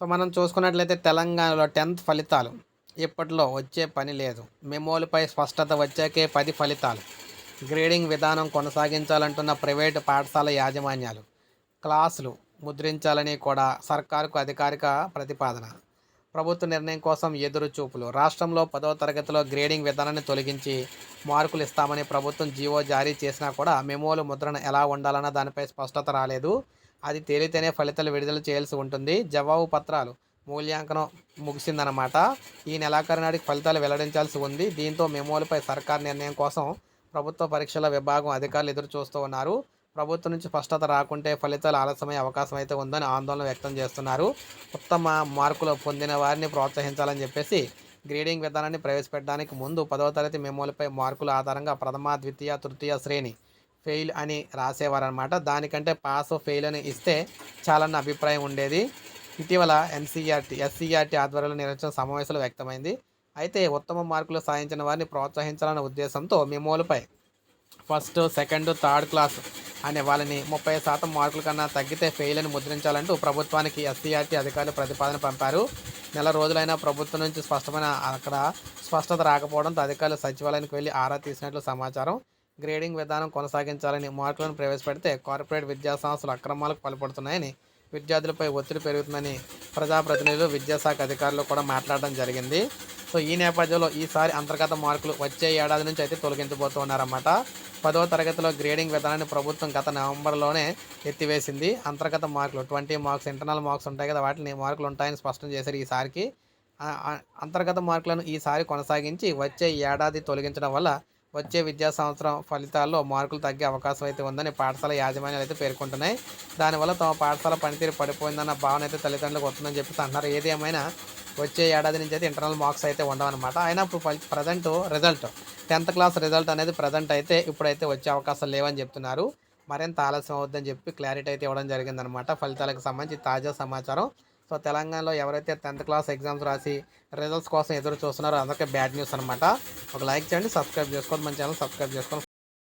So మనం చూసుకున్నట్లయితే తెలంగాణలో టెన్త్ ఫలితాలు. ఇప్పట్లో వచ్చే పని లేదు. మెమోలపై స్పష్టత వచ్చాకే పది ఫలితాలు. గ్రేడింగ్ విధానం కొనసాగించాలంటున్న ప్రైవేటు పాఠశాల యాజమాన్యాలు. క్లాసులు ముద్రించాలని కూడా సర్కారుకు అధికారిక ప్రతిపాదన. ప్రభుత్వ నిర్ణయం కోసం ఎదురు చూపులు రాష్ట్రంలో పదవ తరగతిలో గ్రేడింగ్ విధానాన్ని తొలగించి మార్కులు ఇస్తామని ప్రభుత్వం జీవో జారీ చేసినా కూడా మెమోలు ముద్రణ ఎలా ఉండాలన్న దానిపై స్పష్టత రాలేదు. అది తేలితేనే ఫలితాలు విడుదల చేయాల్సి ఉంటుంది. జవాబు పత్రాలు మూల్యాంకనం ముగిసిందనమాట ఈ నెలాఖరు నాటికి ఫలితాలు వెల్లడించాల్సి ఉంది. దీంతో మెమోలపై సర్కార్ నిర్ణయం కోసం ప్రభుత్వ పరీక్షల విభాగం అధికారులు ఎదురు చూస్తూ ఉన్నారు. ప్రభుత్వం నుంచి స్పష్టత రాకుంటే ఫలితాలు ఆలస్యమయ్యే అవకాశం అయితే ఉందని ఆందోళన వ్యక్తం చేస్తున్నారు. ఉత్తమ మార్కులు పొందిన వారిని ప్రోత్సహించాలని చెప్పేసి గ్రేడింగ్ విధానాన్ని ప్రవేశపెట్టడానికి ముందు పదవ తరగతి మెమోలపై మార్కుల ఆధారంగా ప్రథమ ద్వితీయ తృతీయ శ్రేణి ఫెయిల్ అని రాసేవారనమాట దానికంటే పాస్ ఫెయిల్ అని ఇస్తే చాలన్న అభిప్రాయం ఉండేది. ఇటీవల ఎన్సీఆర్టీ ఎస్సీఆర్టీ ఆధ్వర్యంలో నిర్వహించిన సమావేశంలో వ్యక్తమైంది. అయితే ఉత్తమ మార్కులు సాధించిన వారిని ప్రోత్సహించాలన్న ఉద్దేశంతో మెమోలపై ఫస్ట్ సెకండ్ థర్డ్ క్లాస్ అనే వాళ్ళని ముప్పై శాతం మార్కుల కన్నా తగ్గితే ఫెయిల్ అని ముద్రించాలంటూ ప్రభుత్వానికి ఎస్సీఆర్టీ అధికారులు ప్రతిపాదన పంపారు. నెల రోజులైనా ప్రభుత్వం నుంచి స్పష్టమైన అక్కడ స్పష్టత రాకపోవడంతో అధికారులు సచివాలయానికి వెళ్ళి ఆరా తీసినట్లు సమాచారం. గ్రేడింగ్ విధానం కొనసాగించాలని మార్కులను ప్రవేశపెడితే కార్పొరేట్ విద్యా సంస్థలు అక్రమాలకు పాల్పడుతున్నాయని విద్యార్థులపై ఒత్తిడి పెరుగుతుందని ప్రజాప్రతినిధులు విద్యాశాఖ అధికారులు కూడా మాట్లాడడం జరిగింది. సో ఈ నేపథ్యంలో ఈసారి అంతర్గత మార్కులు వచ్చే ఏడాది నుంచి అయితే తొలగించబోతున్నారన్నమాట పదవ తరగతిలో గ్రేడింగ్ విధానాన్ని ప్రభుత్వం గత నవంబర్లోనే ఎత్తివేసింది. అంతర్గత మార్కులు ట్వంటీ మార్క్స్ ఇంటర్నల్ మార్క్స్ ఉంటాయి కదా వాటిని మార్కులు ఉంటాయని స్పష్టం చేశారు ఈసారికి. అంతర్గత మార్కులను ఈసారి కొనసాగించి వచ్చే ఏడాది తొలగించడం వల్ల వచ్చే విద్యా సంవత్సరం ఫలితాల్లో మార్కులు తగ్గే అవకాశం అయితే ఉందని పాఠశాల యాజమాన్యాలు అయితే పేర్కొంటున్నాయి. దానివల్ల తమ పాఠశాల పనితీరు పడిపోయిందన్న భావన అయితే తల్లిదండ్రులకు వస్తుందని చెప్పేసి అంటున్నారు. ఏదేమైనా వచ్చే ఏడాది నుంచి అయితే ఇంటర్నల్ మార్క్స్ అయితే ఉండవన్నమాట అయినా ఇప్పుడు present result tenth class result అనేది ప్రజెంట్ అయితే ఇప్పుడైతే వచ్చే అవకాశాలు లేవని చెప్తున్నారు. మరింత ఆలస్యం అవుద్దని చెప్పి క్లారిటీ అయితే ఇవ్వడం జరిగిందనమాట ఫలితాలకు సంబంధించి తాజా సమాచారం. సో తెలంగాణలో ఎవరైతే టెన్త్ క్లాస్ ఎగ్జామ్స్ రాసి రిజల్ట్స్ కోసం ఎదురు చూస్తున్నారో అందరికీ బ్యాడ్ న్యూస్ అనమాట ఒక లైక్ చేయండి సబ్స్క్రైబ్ చేసుకోండి మన ఛానల్ సబ్స్క్రైబ్ చేసుకోండి.